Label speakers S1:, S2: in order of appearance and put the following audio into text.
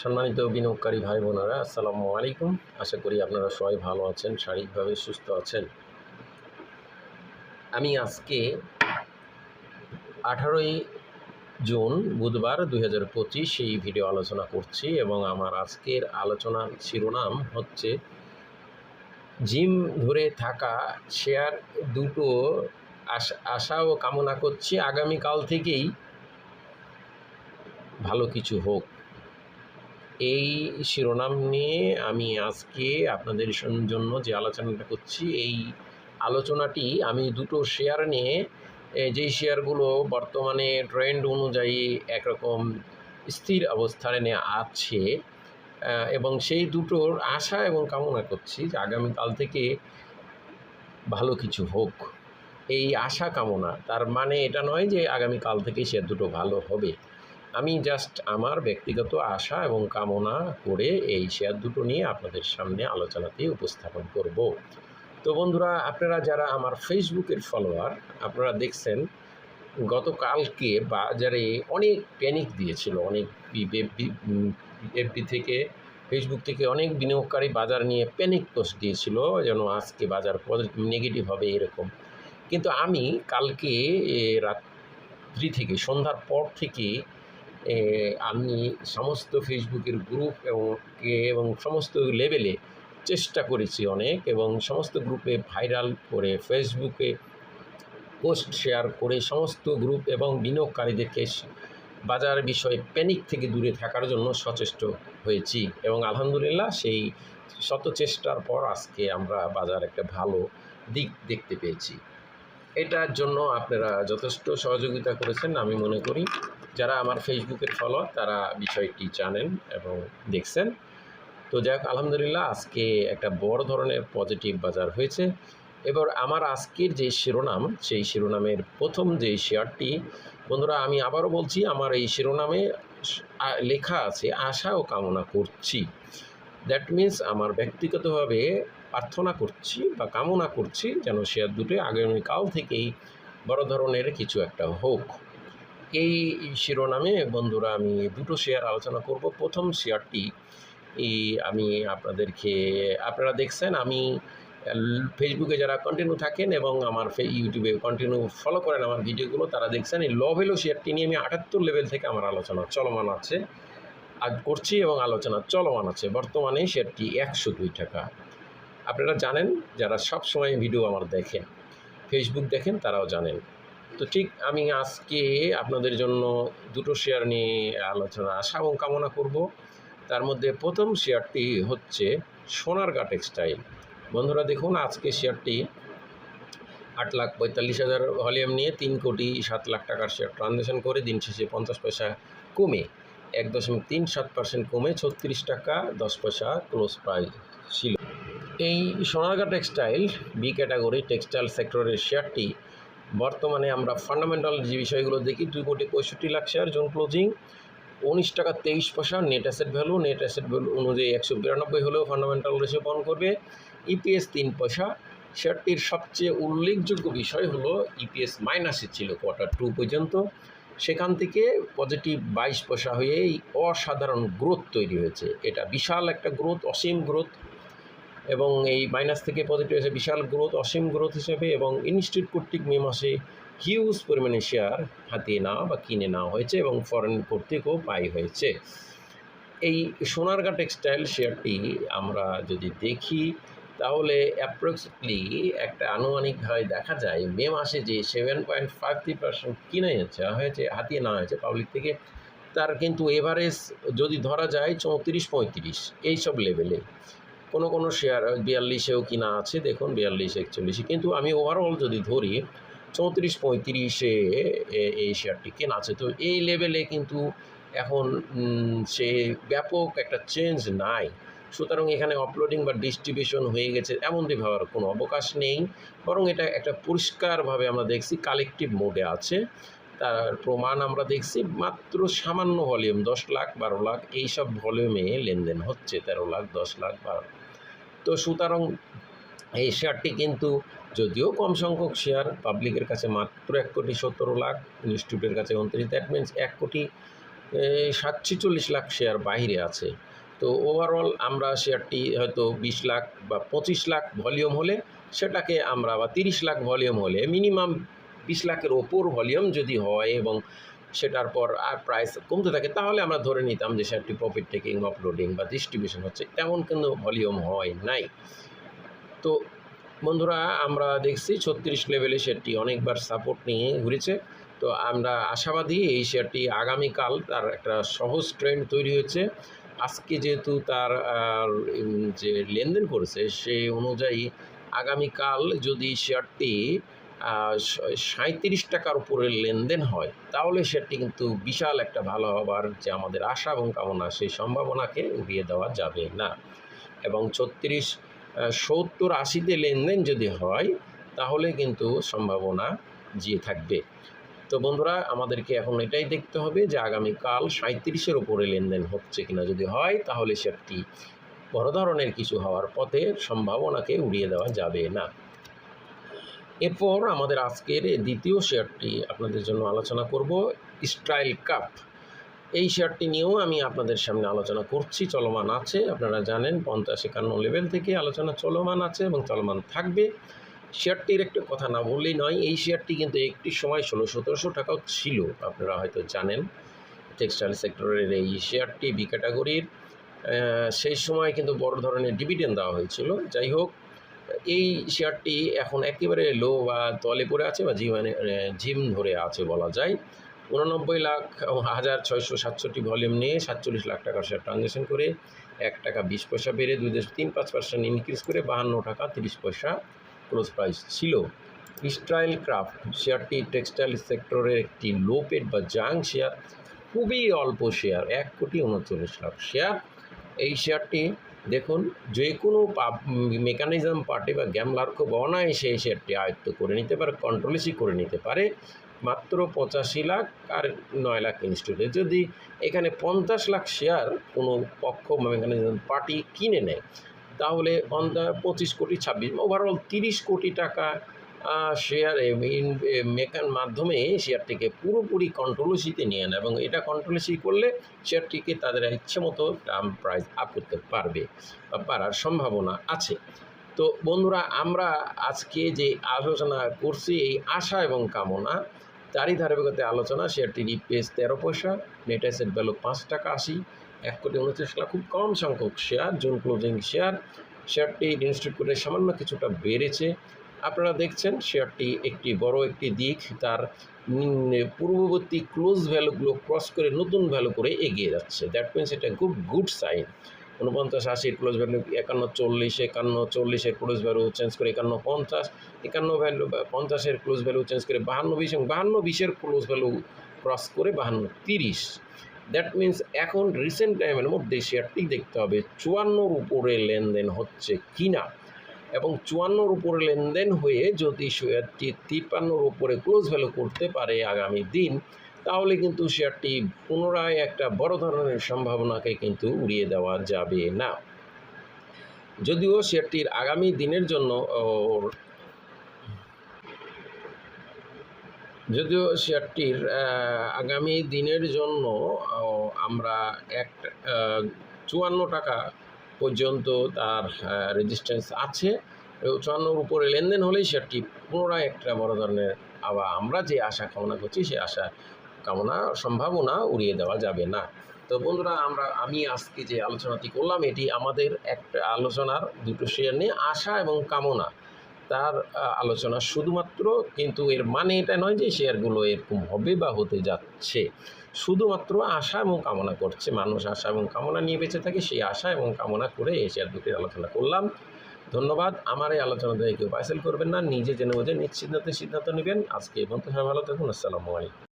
S1: সম্মানিত বিনিয়োগকারী ভাই বোনেরা আসসালামু আলাইকুম। আশা করি আপনারা সবাই ভালো আছেন, শারীরিকভাবে সুস্থ আছেন। আমি আজকে আঠারোই জুন, বুধবার দুই হাজার পঁচিশ এই ভিডিও আলোচনা করছি এবং আমার আজকের আলোচনার শিরোনাম হচ্ছে জিম ধরে থাকা, শেয়ার দুটো আশা ও কামনা করছি আগামীকাল থেকেই ভালো কিছু হোক। এই শিরোনাম নিয়ে আমি আজকে আপনাদের জন্য যে আলোচনাটা করছি, এই আলোচনাটি আমি দুটো শেয়ার নিয়ে যেই শেয়ারগুলো বর্তমানে ট্রেন্ড অনুযায়ী একরকম স্থির অবস্থানে আছে এবং সেই দুটোর আশা এবং কামনা করছি যে আগামীকাল থেকে ভালো কিছু হোক। এই আশা কামনা, তার মানে এটা নয় যে আগামীকাল থেকে শেয়ার দুটো ভালো হবে। আমি জাস্ট আমার ব্যক্তিগত আশা এবং কামনা করে এই শেয়ার দুটো নিয়ে আপনাদের সামনে আলোচনাতে উপস্থাপন করব। তো বন্ধুরা, আপনারা যারা আমার ফেসবুকের ফলোয়ার আপনারা দেখছেন, গতকালকে বাজারে অনেক প্যানিক দিয়েছিল। অনেক এফবি থেকে ফেসবুক থেকে অনেক বিনিয়োগকারী বাজার নিয়ে প্যানিক পোস্ট দিয়েছিল, যেন আজকে বাজার পজিটিভ নেগেটিভ হবে এরকম। কিন্তু আমি কালকে রাত্রি থেকে, সন্ধ্যার পর থেকে আমি সমস্ত ফেসবুকের গ্রুপ এবং এবং সমস্ত লেভেলে চেষ্টা করেছি অনেক এবং সমস্ত গ্রুপে ভাইরাল করে ফেসবুকে পোস্ট শেয়ার করে সমস্ত গ্রুপ এবং বিনিয়োগকারীদেরকে বাজার বিষয়ে প্যানিক থেকে দূরে থাকার জন্য সচেষ্ট হয়েছি এবং আলহামদুলিল্লাহ সেই শত চেষ্টার পর আজকে আমরা বাজার একটা ভালো দিক দেখতে পেয়েছি। এটার জন্য আপনারা যথেষ্ট সহযোগিতা করেছেন আমি মনে করি। যারা আমার ফেসবুকের ফলো তারা বিষয়টি জানেন এবং দেখছেন। তো যাক আলহামদুলিল্লাহ আজকে একটা বড় ধরনের পজিটিভ বাজার হয়েছে। এবার আমার আজকের যে শিরোনাম, সেই শিরোনামের প্রথম যে শেয়ারটি, বন্ধুরা আমি আবারও বলছি, আমার এই শিরোনামে লেখা আছে, আশা ও কামনা করছি। দ্যাট মিন্স আমার ব্যক্তিগতভাবে প্রার্থনা করছি বা কামনা করছি যেন শেয়ার দুটো আগামীকাল থেকেই বড় ধরনের কিছু একটা হোক। এই শিরোনামে বন্ধুরা আমি দুটো শেয়ার আলোচনা করব। প্রথম শেয়ারটি আমি আপনাদেরকে, আপনারা দেখছেন আমি ফেসবুকে যারা কন্টিনিউ থাকেন এবং আমার ইউটিউবে কন্টিনিউ ফলো করেন আমার ভিডিওগুলো, তারা দেখছেন এই লভেলো শেয়ারটি নিয়ে আমি আটাত্তর লেভেল থেকে আমার আলোচনা চলমান আছে। আজ করছি এবং আলোচনা চলমান আছে। বর্তমানে শেয়ারটি একশো দুই টাকা। আপনারা জানেন, যারা সব সময় ভিডিও আমার দেখেন ফেসবুক দেখেন, তারাও জানেন। তো ঠিক আমি আজকে আপনাদের জন্য দুটো শেয়ার নিয়ে আলোচনা আশা এবং কামনা করব। তার মধ্যে প্রথম শেয়ারটি হচ্ছে সোনারগা টেক্সটাইল বন্ধুরা দেখুন, আজকে শেয়ারটি আট লাখ পঁয়তাল্লিশ হাজার ভলিউম নিয়ে তিন কোটি সাত লাখ টাকার শেয়ার ট্রানজ্যাকশন করে দিন শেষে পঞ্চাশ পয়সা কমে এক দশমিক তিন সাত পার্সেন্ট কমে ছত্রিশ টাকা দশ পয়সা ক্লোজ প্রাইস ছিল। এই Sonargaon textile B category textile সেক্টরের শেয়ারটি বর্তমানে আমরা ফান্ডামেন্টাল যে বিষয়গুলো দেখি, দুই কোটি পঁয়ষট্টি লাখ শেয়ার জোন ক্লোজিং উনিশ টাকা তেইশ পয়সা net asset value net asset value অনুযায়ী একশো বিরানব্বই হলেও ফান্ডামেন্টাল রেশিও পালন করবে। ইপিএস তিন পয়সা শেয়ারটির সবচেয়ে উল্লেখযোগ্য বিষয় হলো ইপিএস মাইনাসে ছিল কোয়ার্টার টু পর্যন্ত। সেখান থেকে পজিটিভ বাইশ পয়সা হয়ে এই অসাধারণ গ্রোথ তৈরি হয়েছে। এটা বিশাল একটা গ্রোথ অসীম গ্রোথ এবং এই মাইনাস থেকে পজিটিভ হয়েছে বিশাল গ্রোথ, অসীম গ্রোথ হিসেবে এবং ইনস্টিটিউট কর্তৃক মে মাসে হিউজ পরিমাণে শেয়ার হাতিয়ে নেওয়া বা কিনে নেওয়া হয়েছে এবং ফরেন কর্তৃকও বাই হয়েছে। এই সোনারগা টেক্সটাইল শেয়ারটি আমরা যদি দেখি, তাহলে অ্যাপ্রক্সিমেটলি একটা আনুমানিকভাবে দেখা যায়, মে মাসে যে seven point five three percent কিনে হয়েছে, হাতিয়ে নেওয়া হয়েছে পাবলিক থেকে, তার কিন্তু এভারেজ যদি ধরা যায় চৌত্রিশ পঁয়ত্রিশ, এইসব লেভেলে কোনো কোনো শেয়ার বিয়াল্লিশেও কিনা আছে, দেখুন বিয়াল্লিশ, একচল্লিশে। কিন্তু আমি ওভারঅল যদি ধরি, চৌত্রিশ পঁয়ত্রিশে এই শেয়ারটি কেনা আছে। তো এই লেভেলে কিন্তু এখন সে ব্যাপক একটা চেঞ্জ নাই। সুতরাং এখানে অপলোডিং বা ডিস্ট্রিবিউশন হয়ে গেছে এমনটি ভাবার কোনো অবকাশ নেই। বরং এটা একটা পরিষ্কারভাবে আমরা দেখছি কালেকটিভ মোডে আছে। তার প্রমাণ আমরা দেখছি, মাত্র সামান্য ভলিউম দশ লাখ বারো লাখ, এইসব ভলিউমে লেনদেন হচ্ছে, তেরো লাখ, দশ লাখ, বারো তো সুতরাং এই শেয়ারটি কিন্তু যদিও কম সংখ্যক শেয়ার, পাবলিকের কাছে মাত্র এক কোটি সতেরো লাখ, ইনস্টিটিউটের কাছে উনত্রিশ, দ্যাট মিনস এক কোটি সাতশো চল্লিশ লাখ শেয়ার বাইরে আছে। তো ওভারঅল আমরা শেয়ারটি হয়তো বিশ লাখ বা পঁচিশ লাখ ভলিউম হলে সেটাকে আমরা বা তিরিশ লাখ ভলিউম হলে মিনিমাম বিশ লাখের ওপর ভলিউম যদি হয় এবং সেটার পর আর প্রাইস কমতে থাকে, তাহলে আমরা ধরে নিতাম যে শেয়ারটি প্রফিট টেকিং অফলোডিং বা ডিস্ট্রিবিউশন হচ্ছে, তেমন কিন্তু ভলিউম হয় নাই। তো বন্ধুরা, আমরা দেখছি ছত্রিশ লেভেলে শেয়ারটি অনেকবার সাপোর্ট নিয়ে ঘুরেছে। তো আমরা আশাবাদী এই শেয়ারটি আগামীকাল তার একটা সহজ ট্রেন্ড তৈরি হয়েছে। আজকে যেহেতু তার যে লেনদেন করেছে সেই অনুযায়ী আগামীকাল যদি শেয়ারটি সাঁত্রিশ টাকার উপরে লেনদেন হয়, তাহলে শেয়ারটি কিন্তু বিশাল একটা ভালো হবার যে আমাদের আশা এবং কামনা, সেই সম্ভাবনাকে উড়িয়ে দেওয়া যাবে না। এবং ছত্রিশ সত্তর আশিতে লেনদেন যদি হয়, তাহলে কিন্তু সম্ভাবনা জিয়ে থাকবে। তো বন্ধুরা, আমাদেরকে এখন এটাই দেখতে হবে যে আগামীকাল সাঁত্রিশের উপরে লেনদেন হচ্ছে কিনা যদি হয়, তাহলে সেটি বড় ধরনের কিছু হওয়ার পথে সম্ভাবনাকে উড়িয়ে দেওয়া যাবে না। এরপর আমাদের আজকের দ্বিতীয় শেয়ারটি আপনাদের জন্য আলোচনা করব স্টাইল কাপ। এই শেয়ারটি নিয়েও আমি আপনাদের সামনে আলোচনা করছি, চলমান আছে। আপনারা জানেন পঞ্চাশ একান্ন লেভেল থেকে আলোচনা চলমান আছে এবং চলমান থাকবে। শেয়ারটির একটা কথা না বললেই নয়, এই শেয়ারটি কিন্তু একটি সময় ষোলো সতেরোশো টাকাও ছিল, আপনারা হয়তো জানেন। টেক্সটাইল সেক্টরের এই শেয়ারটি বি ক্যাটাগরির। সেই সময় কিন্তু বড় ধরনের ডিভিডেন্ড দেওয়া হয়েছিল। যাই হোক এই শেয়ারটি এখন একেবারে লো বা তলে পড়ে আছে বা জিমানে জিম ধরে আছে বলা যায়। উননব্বই লাখ হাজার ছয়শো সাতষট্টি ভলিউম নিয়ে সাতচল্লিশ লাখ টাকার শেয়ার ট্রানজ্যাকশন করে এক টাকা বিশ পয়সা বেড়ে দুই দেশ তিন পাঁচ পার্সেন্ট ইনক্রিজ করে বাহান্ন টাকা তিরিশ পয়সা ক্লোজ প্রাইস ছিল। স্টাইল ক্রাফট শেয়ারটি টেক্সটাইল সেক্টরের একটি লো পেড বা জাং শেয়ার খুবই অল্প শেয়ার এক কোটি উনচল্লিশ লাখ শেয়ার এই শেয়ারটি দেখুন, যে কোনো মেকানিজম পার্টি বা গ্যামলার খুব অনায়াসে এই শেয়ারটি আয়ত্ত করে নিতে পারে কন্ট্রোলেসি করে নিতে পারে। মাত্র পঁচাশি লাখ আর নয় লাখ ইনস্টিটিউটে যদি এখানে পঞ্চাশ লাখ শেয়ার কোনো পক্ষ মেকানিজম পার্টি কিনে নেয়, তাহলে পঞ্চাশ পঁচিশ কোটি, ছাব্বিশ ওভারঅল তিরিশ কোটি টাকা শেয়ার মেকার মাধ্যমে শেয়ারটিকে পুরোপুরি কন্ট্রোলসিতে নিয়ে নেয় এবং এটা কন্ট্রোলসি করলে শেয়ারটিকে তাদের ইচ্ছে মতো দাম প্রাইস আপ করতে পারবে বা পারার সম্ভাবনা আছে। তো বন্ধুরা, আমরা আজকে যে আলোচনা করছি, এই আশা এবং কামনা, তারই ধারাবাহিকতায় আলোচনা শেয়ারটির ইপিএস তেরো পয়সা নেট অ্যাসেট ভ্যালু পাঁচ টাকা আশি, এক কোটি উনত্রিশ লাখ, খুব কম সংখ্যক শেয়ার জুন ক্লোজিং শেয়ার শেয়ারটি ইনস্টিটিউট করে সামান্য কিছুটা বেড়েছে। আপনারা দেখছেন শেয়ারটি একটি বড় একটি দিক। তার পূর্ববর্তী ক্লোজ ভ্যালুগুলো ক্রস করে নতুন ভ্যালু করে এগিয়ে যাচ্ছে। দ্যাট মিনস এটা খুব গুড সাইন উনপঞ্চাশ আশির ক্লোজ ভ্যালু একান্ন চল্লিশ, একান্ন চল্লিশের ক্লোজ ভ্যালু চেঞ্জ করে একান্ন পঞ্চাশ, একান্ন ভ্যালু পঞ্চাশের ক্লোজ ভ্যালু চেঞ্জ করে বাহান্ন বিশ এবং বাহান্ন বিশের ক্লোজ ভ্যালু ক্রস করে বাহান্ন তিরিশ। দ্যাট মিন্স এখন রিসেন্ট টাইমের মধ্যে শেয়ারটি দেখতে হবে, চুয়ান্নর উপরে লেনদেন হচ্ছে কিনা। এবং চুয়ান্নর উপরে লেনদেন হয়ে যদি শেয়ারটি তিপ্পান্নর উপরে ক্লোজ ভ্যালু করতে পারে আগামী দিন, তাহলে কিন্তু শেয়ারটি পুনরায় একটা বড় ধরনের সম্ভাবনাকে কিন্তু উড়িয়ে দেওয়া যাবে না। যদিও শেয়ারটির আগামী দিনের জন্য যদিও শেয়ারটির আগামী দিনের জন্য আমরা এক চুয়ান্ন টাকা পর্যন্ত তার রেজিস্ট্যান্স আছে। চুয়ান্নর উপরে লেনদেন হলেই শেয়ারটি পুনরায় একটা বড় ধরনের আবার আমরা যে আশা কামনা করছি, সেই আশা কামনা সম্ভাবনা উড়িয়ে দেওয়া যাবে না। তো বন্ধুরা, আমরা, আমি আজকে যে আলোচনাটি করলাম, এটি আমাদের একটা আলোচনার দুটো শেয়ার নিয়ে আশা এবং কামনা। তার আলোচনা শুধুমাত্র, কিন্তু এর মানে এটা নয় যে শেয়ারগুলো এরকম হবে বা হতে যাচ্ছে। শুধুমাত্র আশা এবং কামনা করছে মানুষ। আশা এবং কামনা নিয়ে বেঁচে থাকে, সেই আশা এবং কামনা করে এই শেয়ার দুটির আলোচনা করলাম। ধন্যবাদ। আমার এই আলোচনা থেকে কেউ পাইসেল করবেন না। নিজে জেনে বুঝে নিশ্চিন্তে সিদ্ধান্ত নেবেন। আজকে এই পর্যন্ত ভালো থাকুন। আসসালামু আলাইকুম।